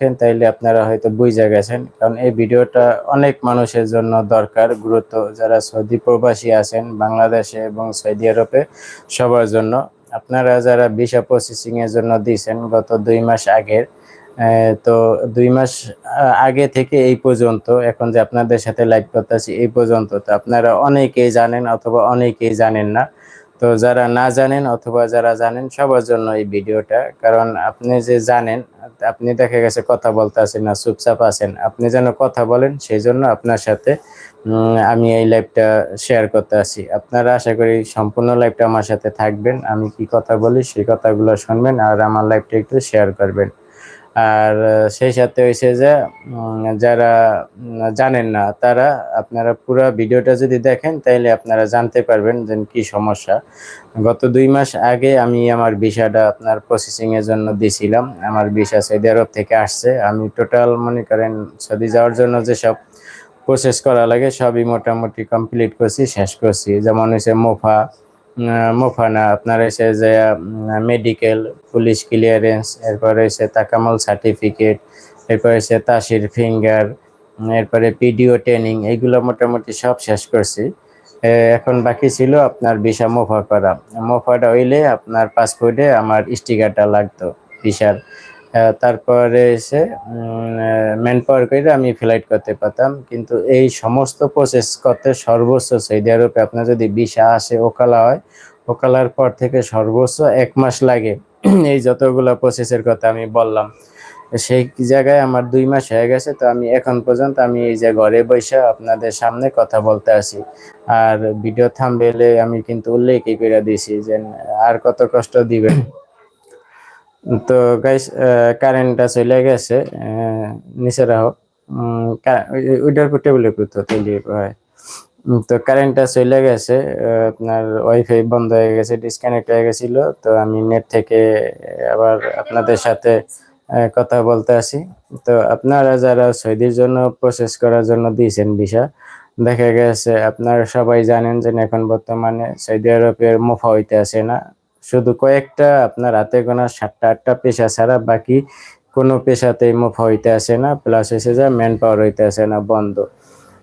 দেখেন তাইলে আপনারা হয়তো বুঝে গেছেন। কারণ এই ভিডিওটা অনেক মানুষের জন্য দরকার, গুরুত্ব। যারা সৌদি প্রবাসী আছেন, বাংলাদেশে এবং সৌদি আরবে, সবার জন্য। আপনারা যারা ভিসা প্রসেসিং এর জন্য দিয়েছেন গত দুই মাস আগের তো দুই মাস আগে থেকে এই পর্যন্ত, এখন যে আপনাদের সাথে লাইভ করতেছি, এই পর্যন্ত তো আপনারা অনেকেই জানেন অথবা অনেকেই জানেন না। তো যারা না জানেন অথবা যারা জানেন সবার জন্য এই ভিডিওটা, কারণ আপনি যে জানেন, আপনি দেখা গেছে কথা বলতে আছেন না, চুপচাপ আছেন। আপনি যেন কথা বলেন সেই জন্য আপনার সাথে আমি এই লাইভটা শেয়ার করতে আসি। আপনারা আশা করি সম্পূর্ণ লাইভটা আমার সাথে থাকবেন। আমি কি কথা বলি, সেই কথাগুলো শুনবেন আর আমার লাইভটা একটু শেয়ার করবেন। আর সেই সাথে হয়েছে যে যারা জানেন না, তারা আপনারা পুরো ভিডিওটা যদি দেখেন তাহলে আপনারা জানতে পারবেন যে কি সমস্যা। গত দুই মাস আগে আমি আমার ভিসাটা আপনার প্রসেসিংয়ের জন্য দিয়েছিলাম আমার ভিসা সৌদি আরব থেকে আসছে। আমি টোটাল মনে করেন সৌদি যাওয়ার জন্য যেসব প্রসেস করা লাগে, সবই মোটামুটি কমপ্লিট করছি, শেষ করছি। যেমন হচ্ছে মোফা আহ, মোফা না আপনার এসে যে মেডিকেল পুলিশ ক্লিয়ারেন্স এরপরে এসে তাকামল সার্টিফিকেট এরপরে এসে তাসির ফিঙ্গার এরপরে পিডিও ট্রেনিং এইগুলো মোটামুটি সব শেষ করছি। এখন বাকি ছিল আপনার ভিসা মোফা করা। মোফাটা হইলে আপনার পাসপোর্টে আমার স্টিকারটা লাগতো ভিসার তারপরে এসে ম্যান পাওয়ার করে আমি ফ্লাইট করতে পারতাম। কিন্তু এই সমস্ত প্রসেস করতে সর্বোচ্চ সৌদি আরবে আপনার যদি ভিসা আসে ওকালা হয় ওকালার পর থেকে সর্বোচ্চ এক মাস লাগে। এই যতগুলো প্রসেসের কথা আমি বললাম, সেই জায়গায় আমার দুই মাস হয়ে গেছে। তো আমি এখন পর্যন্ত আমি এই যে ঘরে বসে আপনাদের সামনে কথা বলতে আসি আর ভিডিও থামবেলে আমি কিন্তু উল্লেখই করে দিয়েছি যে, আর কত কষ্ট দিবেন। তো গাইস কারেন্টটা চলে গেছে নিচে রাখো। ওইটার উপর টেবিলের উপর তো তৈরি হয়। তো কারেন্টটা চলে গেছে আপনার ওয়াইফাই বন্ধ হয়ে গেছে ডিসকানেক্ট হয়ে গেছিল। তো আমি নেট থেকে আবার আপনাদের সাথে কথা বলতে আসি। তো আপনারা যারা সৌদির জন্য প্রসেস করার জন্য দিয়েছেন ভিসা দেখা গেছে আপনারা সবাই জানেন যে এখন বর্তমানে সৌদি আরবের মুফা হইতে আসে না। শুধু কয়েকটা, আপনার হাতে গোনা সাতটা, আটটা পেশা ছাড়া বাকি কোনো পেশাতেই মুফা হইতে আসে না। প্লাস এসে যা ম্যান পাওয়ার হইতে আসে না, বন্ধ।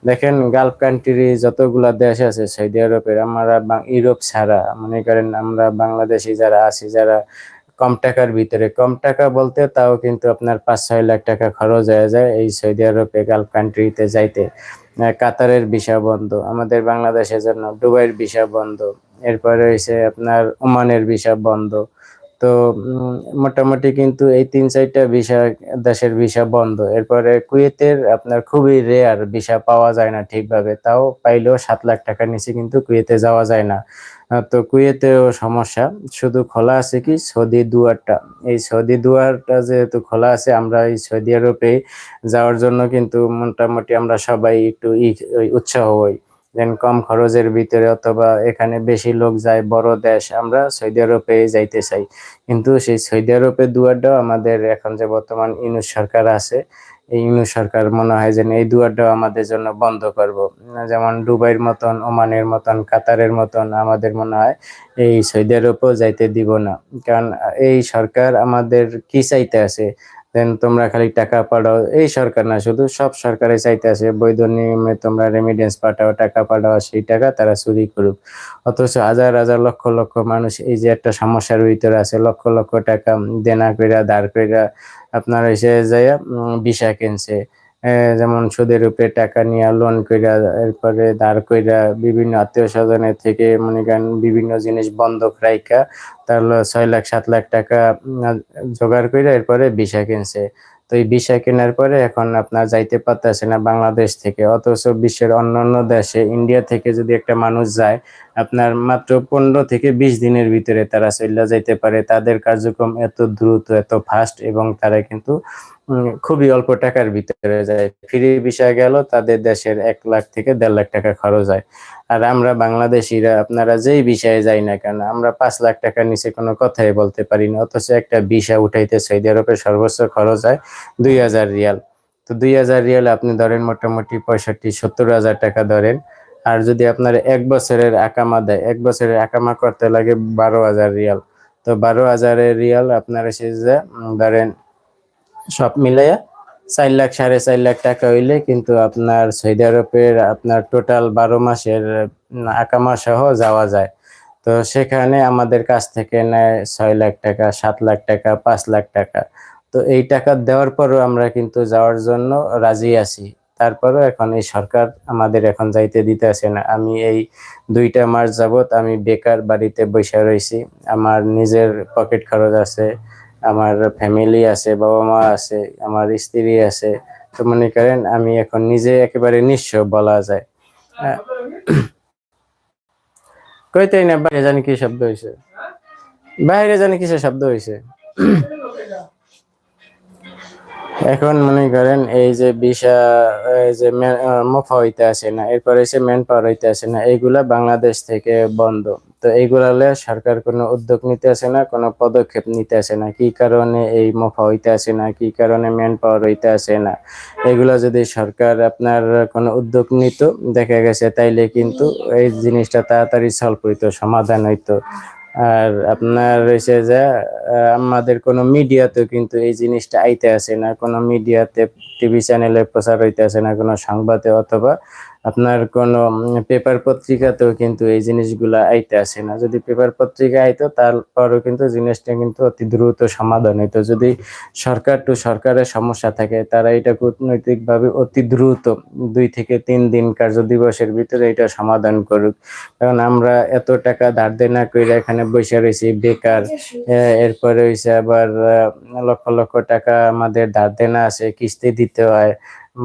দেখেন গালফ কান্ট্রি যতগুলা দেশ আছে সৌদি আরবের আমরা ইউরোপ ছাড়া, মনে করেন আমরা বাংলাদেশি যারা আছি, যারা কম টাকার ভিতরে। কম টাকা বলতে তাও কিন্তু আপনার পাঁচ ছয় লাখ টাকা খরচ হয়ে যায় এই সৌদি আরবে গালফ কান্ট্রিতে যাইতে। কাতারের ভিসা বন্ধ, আমাদের বাংলাদেশের জন্য দুবাইয়ের ভিসা বন্ধ, এরপরে হয়েছে আপনার ওমানের ভিসা বন্ধ। তো মোটামুটি কিন্তু এই তিন চারটা ভিসা দেশের ভিসা বন্ধ। এরপরে কুয়েতের আপনার খুবই রেয়ার ভিসা পাওয়া যায় না ঠিকভাবে। তাও পাইলেও সাত লাখ টাকার নিচে কিন্তু কুয়েতে যাওয়া যায় না। তো কুয়েতেও সমস্যা। শুধু খোলা আছে কি সৌদি দুয়ারটা। এই সৌদি দুয়ারটা যেহেতু খোলা আছে, আমরা এই সৌদি আরবে যাওয়ার জন্য কিন্তু মোটামুটি আমরা সবাই একটু উৎসাহ হই। দেন কম খরচের ভিতরে অথবা এখানে বেশি লোক যায়, বড় দেশ, আমরা সৌদি আরবে যাইতে চাই। কিন্তু সেই সৌদি আরবের দুয়ারটাও আমাদের এখন যে বর্তমান ইউনুস সরকার আছে, এই ইউনুস সরকার মনে হয় যে এই দুয়ারটাও আমাদের জন্য বন্ধ করব। যেমন দুবাইয়ের মতন, ওমানের মতন, কাতারের মতন আমাদের মনে হয় এই সৌদি আরবেও যাইতে দিব না। কারণ এই সরকার আমাদের কি চাইতে আছে? দেন তোমরা খালি টাকা পাঠাও। এই সরকার না, শুধু সব সরকারে চাইতে আসে, বৈধ নিয়মে তোমরা রেমিডেন্স পাঠাও, টাকা পাঠাও সেই টাকা তারা চুরি করুক। অথচ হাজার হাজার লক্ষ লক্ষ মানুষ এই যে একটা সমস্যার ভিতরে আছে, লক্ষ লক্ষ টাকা দেনা কইরা দাঁড় কইরা আপনার এসে যায় বিষা কিনছে। যেমন সুদের উপরে টাকা নিয়ে লোন কইরা, এরপরে ধার কইরা বিভিন্ন আত্মীয় স্বজনের থেকে মনে করেন বিভিন্ন জিনিস বন্ধক রাইকা তাহলে ছয় লাখ, সাত লাখ টাকা জোগাড় কইরা এরপরে বিষা কিনছে। তো এই ভিসা কেনার পরে এখন আপনার যাইতে পারতেছে না বাংলাদেশ থেকে, অথচ বিশ্বের অন্যান্য দেশে ইন্ডিয়া থেকে যদি একটা মানুষ যায়, আপনার মাত্র পনেরো থেকে বিশ দিনের ভিতরে তারা চলে যাইতে পারে। তাদের কার্যক্রম এত দ্রুত, এত ফাস্ট এবং তারা কিন্তু খুবই অল্প টাকার ভিতরে যায়। ফ্রি ভিসা গেল, তাদের দেশের এক লাখ থেকে দেড় লাখ টাকা খরচ হয়। আর আমরা বাংলাদেশিরা, আপনারা যেই বিষয়ে যাই না কেন, আমরা পাঁচ লাখ টাকার নিচে কোনো কথাই বলতে পারি না। অথচ একটা ভিসা উঠাইতে সৌদি আরবে সর্বোচ্চ খরচ হয় দুই হাজার রিয়াল। তো দুই হাজার রিয়াল আপনি ধরেন মোটামুটি পঁয়ষট্টি, সত্তর হাজার টাকা ধরেন। আর যদি আপনার এক বছরের আকামা দেয়, এক বছরের আকামা করতে লাগে বারো হাজার রিয়াল। তো বারো হাজারের রিয়াল আপনারা এসে যে ধরেন সব মিলাইয়া চার লাখ, সাড়ে চার লাখ টাকা হইলে কিন্তু আপনার সৌদি আরবের আপনার টোটাল বারো মাসের আকামা সহ যাওয়া যায়। তো সেখানে আমাদের কাছ থেকে নেয় ছয় লাখ টাকা, সাত লাখ টাকা, পাঁচ লাখ টাকা। তো এই টাকা দেওয়ার পরও আমরা কিন্তু যাওয়ার জন্য রাজি আছি। তারপরেও এখন এই সরকার আমাদের এখন যাইতে দিতে আসে না। আমি এই দুইটা মাস যাবত আমি বেকার বাড়িতে বসে রয়েছি আমার নিজের পকেট খরচ আছে। আমার ফ্যামিলি আছে, বাবা মা আছে, আমার স্ত্রী আছে। তো মনে করেন আমি এখন নিজে একেবারে নিঃস্ব বলা যায়। কইতেই না, বাইরে জানি কি শব্দ হয়েছে বাইরে জানি কিসের শব্দ হয়েছে এখন মনে করেন এই যে এই যে মুফা হইতে আসে না, এরপর এসে ম্যান পাওয়ার হইতে আসে না, এইগুলা বাংলাদেশ থেকে বন্ধ। তো এইগুলালে সরকার কোনো উদ্যোগ নিতে আসে না, কোনো পদক্ষেপ নিতে আসে না। কি কারণে এই মুফা হইতে আসে না, কি কারণে ম্যান পাওয়ার হইতে আসে না? এগুলা যদি সরকার আপনার কোনো উদ্যোগ নিত, দেখা গেছে তাইলে কিন্তু এই জিনিসটা তাড়াতাড়ি সলভ হইতো, সমাধান হইতো। আর আপনার রয়েছে যে আমাদের কোনো মিডিয়াতেও কিন্তু এই জিনিসটা আইতে আসে না, কোনো মিডিয়াতে টিভি চ্যানেলে প্রচার হইতে আসে না, কোনো সংবাদে অথবা আপনার কোনো পেপার পত্রিকাতেও কিন্তু এই জিনিসগুলা আইতে আসে না। যদি পেপার পত্রিকা আইতো, তারপরও কিন্তু জিনিসটা কিন্তু অতি দ্রুত সমাধান হইতো। যদি সরকার টু সরকারের সমস্যা থাকে, তারা এটা কূটনৈতিকভাবে অতি দ্রুত দুই থেকে তিন দিন কার্য দিবসের ভিতরে এটা সমাধান করুক। কারণ আমরা এত টাকা ধার দেনা করে এখানে বসে রয়েছি বেকার এরপরে হইছে আবার লক্ষ লক্ষ টাকা আমাদের ধার দেনা আছে, কিস্তি দিতে হয়।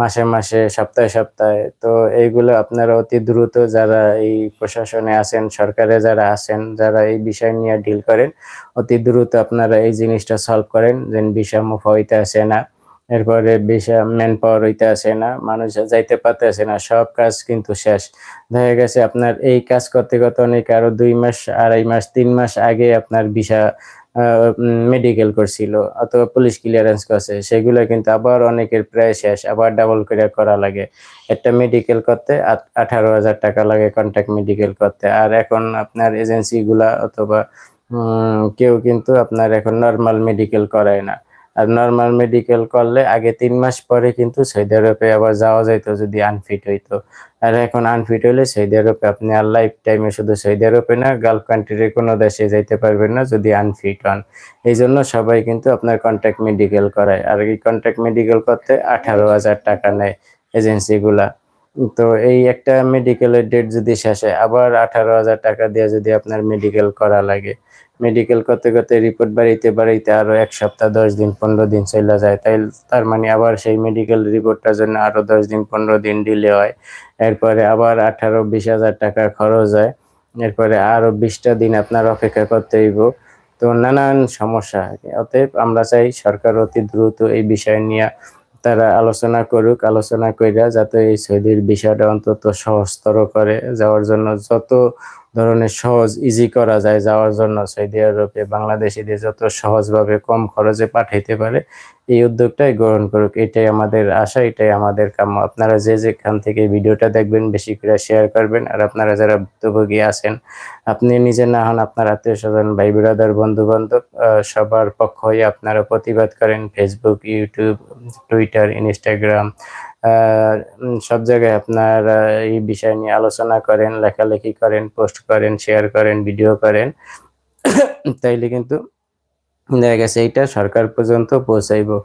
মাসে মাসে, সপ্তাহে সপ্তাহে। তো এইগুলো আপনারা অতি দ্রুত যারা এই প্রশাসনে আছেন, সরকারে যারা আছেন, যারা এই বিষয় নিয়ে ডিল করেন, অতি দ্রুত আপনারা এই জিনিসটা সলভ করেন যেন বিষয় মুফা হইতে আসে না। এরপরে বিষয় ম্যান পাওয়ার হইতে আসে না, মানুষ যাইতে পারতে আসে না, সব কাজ কিন্তু শেষ। দেখা গেছে আপনার এই কাজ করতে করতে অনেক আরও দুই মাস, আড়াই মাস, তিন মাস আগে আপনার ভিসা মেডিকেল করছিল, অথবা পুলিশ ক্লিয়ারেন্স করছে, সেগুলো কিন্তু আবার অনেকের প্রায় শেষ, আবার ডাবল করে করা লাগে। একটা মেডিকেল করতে আঠারো হাজার টাকা লাগে কন্ট্যাক্ট মেডিকেল করতে। আর এখন আপনার এজেন্সিগুলা অথবা কেউ কিন্তু আপনার এখন নর্মাল মেডিকেল করায় না। আর নর্মাল মেডিকেল করলে আগে তিন মাস পরে কিন্তু সৌদি আরবে আবার যাওয়া যাইতো যদি আনফিট হইতো। আর এখন আনফিট হইলে সৌদি আরবে আপনি আর লাইফ টাইমে শুধু সৌদি আরবে না গালফ কান্ট্রির কোনো দেশে যাইতে পারবেন না যদি আনফিট হন। এই জন্য সবাই কিন্তু আপনার কন্ট্যাক্ট মেডিকেল করায়। আর এই কন্ট্যাক্ট মেডিকেল করতে আঠারো হাজার টাকা নেয় এজেন্সিগুলা তো এই একটা মেডিকেলের ডেট যদি শেষে আবার আঠারো হাজার টাকা দিয়ে যদি আপনার মেডিকেল করা লাগে। মেডিকেল করতে করতে রিপোর্ট বাড়িতে বাড়িতে আরও এক সপ্তাহ, দশ দিন, পনেরো দিন চলে যায়। তাই তার মানে আবার সেই মেডিকেল রিপোর্টটার জন্য আরও দশ দিন, পনেরো দিন ডিলে হয়। এরপরে আবার আঠারো, বিশ হাজার টাকা খরচ হয়। এরপরে আরও বিশটা দিন আপনার অপেক্ষা করতে হইব। তো নানান সমস্যা অতএব আমরা চাই সরকার অতি দ্রুত এই বিষয় নিয়ে তারা আলোচনা করুক, আলোচনা কইরা যাতে এই সৌদির বিষয়টা অন্তত সহজতর করে যাওয়ার জন্য যত ধরনের সহজ ইজি করা যায় যাওয়ার জন্য সৌদি আরবে বাংলাদেশিদের যত সহজভাবে কম খরচে পাঠাইতে পারে, এই উদ্যোগটাই গ্রহণ করুক। এটাই আমাদের আশা, এটাই আমাদের কাম্য। আপনারা যে যেখান থেকে ভিডিওটা দেখবেন, বেশি করে শেয়ার করবেন। আর আপনারা যারা ভুক্তভোগী আছেন, আপনি নিজে না হন, আপনার আত্মীয় স্বজন ভাই বিরাদার বন্ধু বান্ধব সবার পক্ষ হয়ে আপনারা প্রতিবাদ করেন। ফেসবুক ইউটিউব টুইটার ইনস্টাগ্রাম সব জায়গায় আপনার এই বিষয় নিয়ে আলোচনা করেন, লেখালেখি করেন, পোস্ট করেন, শেয়ার করেন, ভিডিও করেন। তাইলে কিন্তু দেখা গেছে এইটা সরকার পর্যন্ত পৌঁছাইবো।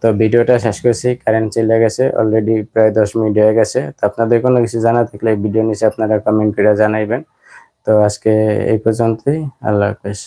তো ভিডিওটা শেষ করছি কারেন্ট চলে গেছে অলরেডি প্রায় দশ মিনিট হয়ে গেছে। তো আপনাদের কোনো কিছু জানা থাকলে ভিডিও নিচে আপনারা কমেন্ট করে জানাইবেন। তো আজকে এই পর্যন্তই, আল্লাহ হাফেজ।